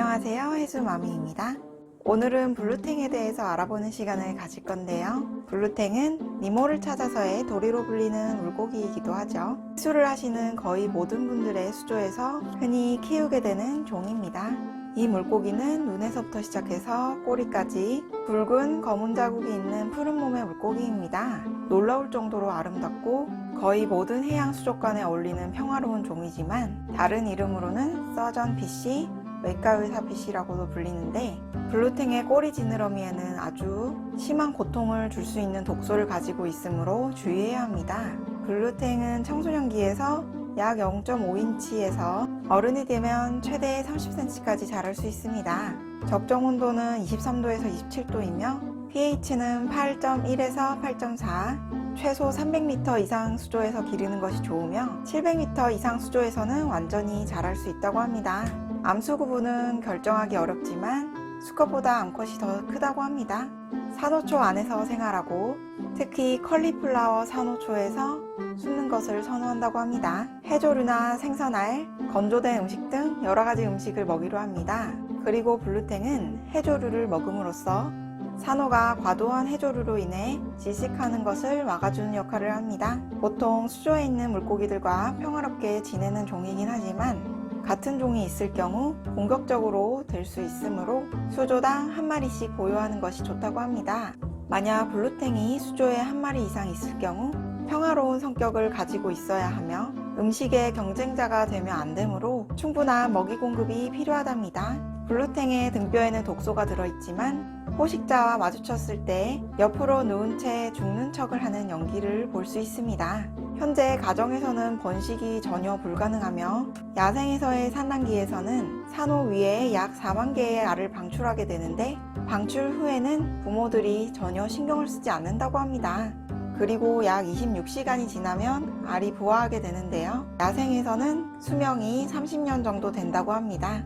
안녕하세요. 해수마미입니다. 오늘은 블루탱에 대해서 알아보는 시간을 가질 건데요. 블루탱은 니모를 찾아서의 도리로 불리는 물고기이기도 하죠. 해수를 하시는 거의 모든 분들의 수조에서 흔히 키우게 되는 종입니다. 이 물고기는 눈에서부터 시작해서 꼬리까지 붉은 검은 자국이 있는 푸른 몸의 물고기입니다. 놀라울 정도로 아름답고 거의 모든 해양 수족관에 어울리는 평화로운 종이지만 다른 이름으로는 서전 피쉬, 외가의사피쉬라고도 불리는데 블루탱의 꼬리 지느러미에는 아주 심한 고통을 줄 수 있는 독소를 가지고 있으므로 주의해야 합니다. 블루탱은 청소년기에서 약 0.5인치에서 어른이 되면 최대 30cm까지 자랄 수 있습니다. 적정 온도는 23도에서 27도이며 pH는 8.1에서 8.4, 최소 300m 이상 수조에서 기르는 것이 좋으며 700m 이상 수조에서는 완전히 자랄 수 있다고 합니다. 암수 구분은 결정하기 어렵지만 수컷보다 암컷이 더 크다고 합니다. 산호초 안에서 생활하고 특히 컬리플라워 산호초에서 숨는 것을 선호한다고 합니다. 해조류나 생선알, 건조된 음식 등 여러 가지 음식을 먹이로 합니다. 그리고 블루탱은 해조류를 먹음으로써 산호가 과도한 해조류로 인해 질식하는 것을 막아주는 역할을 합니다. 보통 수조에 있는 물고기들과 평화롭게 지내는 종이긴 하지만 같은 종이 있을 경우 공격적으로 될 수 있으므로 수조당 한 마리씩 보유하는 것이 좋다고 합니다. 만약 블루탱이 수조에 한 마리 이상 있을 경우 평화로운 성격을 가지고 있어야 하며 음식의 경쟁자가 되면 안 되므로 충분한 먹이 공급이 필요하답니다. 블루탱의 등뼈에는 독소가 들어있지만 포식자와 마주쳤을 때 옆으로 누운 채 죽는 척을 하는 연기를 볼 수 있습니다. 현재 가정에서는 번식이 전혀 불가능하며 야생에서의 산란기에서는 산호 위에 약 4만 개의 알을 방출하게 되는데 방출 후에는 부모들이 전혀 신경을 쓰지 않는다고 합니다. 그리고 약 26시간이 지나면 알이 부화하게 되는데요. 야생에서는 수명이 30년 정도 된다고 합니다.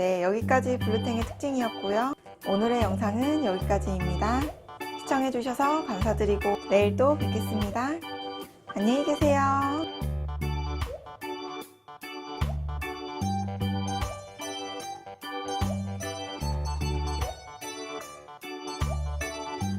네, 여기까지 블루탱의 특징이었고요. 오늘의 영상은 여기까지입니다. 시청해주셔서 감사드리고 내일 또 뵙겠습니다. 안녕히 계세요.